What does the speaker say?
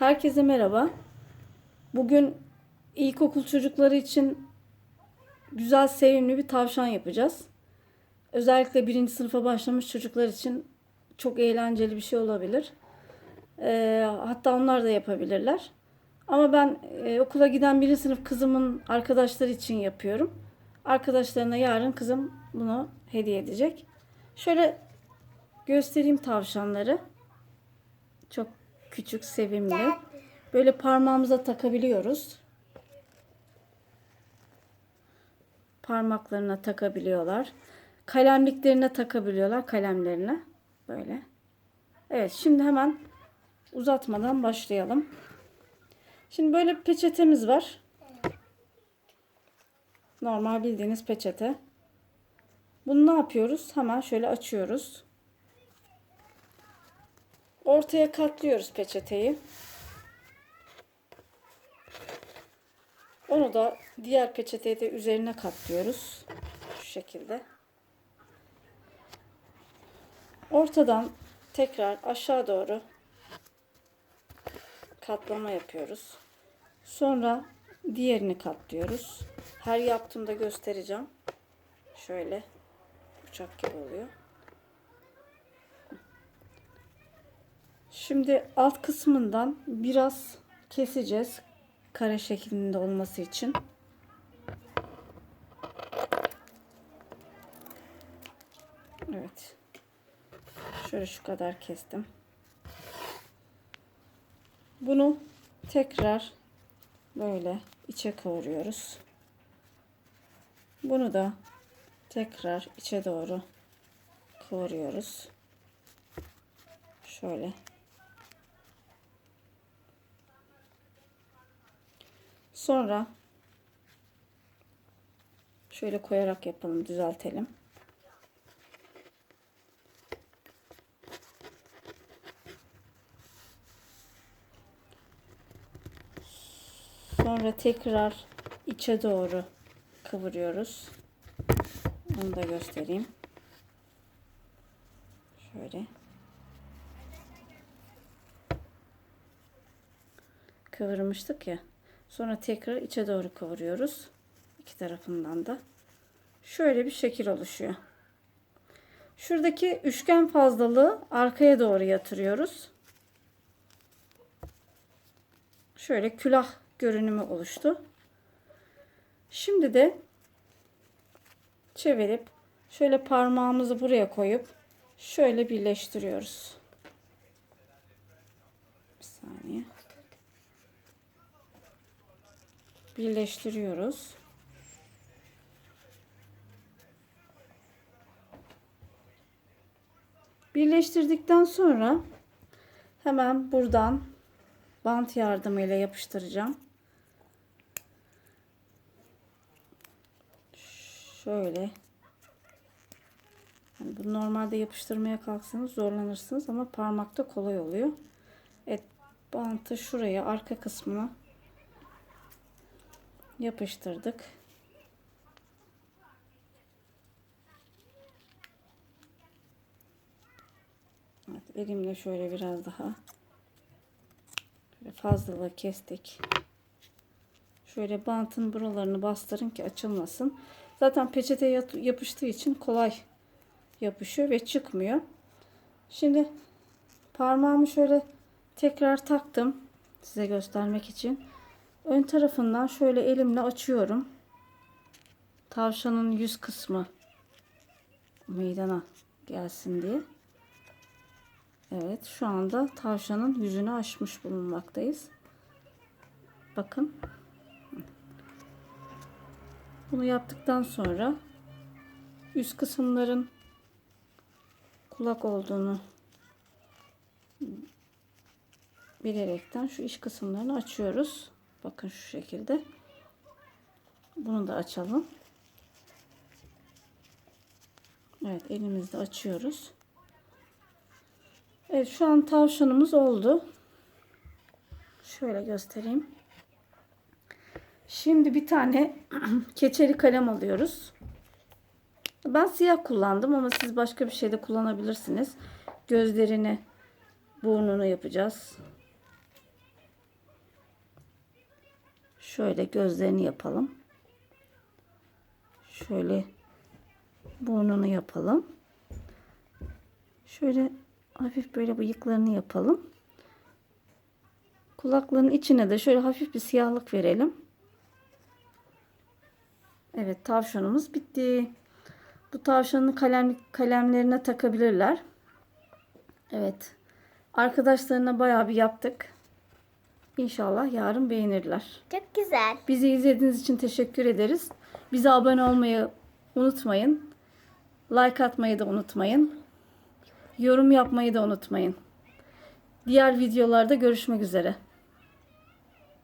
Herkese merhaba. Bugün ilkokul çocukları için güzel, sevimli bir tavşan yapacağız. Özellikle birinci sınıfa başlamış çocuklar için çok eğlenceli bir şey olabilir. Ee, hatta onlar da yapabilirler. Ama ben e, okula giden birinci sınıf kızımın arkadaşları için yapıyorum. Arkadaşlarına yarın kızım bunu hediye edecek. Şöyle göstereyim tavşanları. Çok küçük, sevimli. Böyle parmağımıza takabiliyoruz. Parmaklarına takabiliyorlar. Kalemliklerine takabiliyorlar, kalemlerine. Böyle. Evet, şimdi hemen uzatmadan başlayalım. Şimdi böyle bir peçetemiz var. Normal bildiğiniz peçete. Bunu ne yapıyoruz? Hemen şöyle açıyoruz. Ortaya katlıyoruz peçeteyi. Onu da diğer peçeteyi de üzerine katlıyoruz. Şu şekilde. Ortadan tekrar aşağı doğru katlama yapıyoruz. Sonra diğerini katlıyoruz. Her yaptığımda göstereceğim. Şöyle uçak gibi oluyor. Şimdi alt kısmından biraz keseceğiz. Kare şeklinde olması için. Evet. Şöyle şu kadar kestim. Bunu tekrar böyle içe kavuruyoruz. Bunu da tekrar içe doğru kavuruyoruz. Şöyle. Sonra şöyle koyarak yapalım, düzeltelim. Sonra tekrar içe doğru kıvırıyoruz. Onu da göstereyim. Şöyle. Kıvırmıştık ya. Sonra tekrar içe doğru kıvırıyoruz. İki tarafından da. Şöyle bir şekil oluşuyor. Şuradaki üçgen fazlalığı arkaya doğru yatırıyoruz. Şöyle külah görünümü oluştu. Şimdi de çevirip şöyle parmağımızı buraya koyup şöyle birleştiriyoruz. Bir saniye. Birleştiriyoruz. Birleştirdikten sonra hemen buradan bant yardımıyla yapıştıracağım. Şöyle. Yani bu normalde yapıştırmaya kalksanız zorlanırsınız ama parmakta kolay oluyor. Evet, bantı şuraya arka kısmına yapıştırdık. Evet, elimle şöyle biraz daha fazlalığı kestik. Şöyle bantın buralarını bastırın ki açılmasın. Zaten peçeteye yapıştığı için kolay yapışıyor ve çıkmıyor. Şimdi parmağımı şöyle tekrar taktım size göstermek için. Ön tarafından şöyle elimle açıyorum. Tavşanın yüz kısmı meydana gelsin diye. Evet şu anda tavşanın yüzünü açmış bulunmaktayız. Bakın. Bunu yaptıktan sonra üst kısımların kulak olduğunu bilerekten şu iç kısımlarını açıyoruz. Bakın şu şekilde. Bunu da açalım. Evet elimizde açıyoruz. Evet şu an tavşanımız oldu. Şöyle göstereyim. Şimdi bir tane keçeli kalem alıyoruz. Ben siyah kullandım ama siz başka bir şey de kullanabilirsiniz. Gözlerini, burnunu yapacağız. Şöyle gözlerini yapalım. Şöyle burnunu yapalım. Şöyle hafif böyle bıyıklarını yapalım. Kulaklarının içine de şöyle hafif bir siyahlık verelim. Evet tavşanımız bitti. Bu tavşanın kalem, kalemlerine takabilirler. Evet. Arkadaşlarına bayağı bir yaptık. İnşallah yarın beğenirler. Çok güzel. Bizi izlediğiniz için teşekkür ederiz. Bize abone olmayı unutmayın. Like atmayı da unutmayın. Yorum yapmayı da unutmayın. Diğer videolarda görüşmek üzere.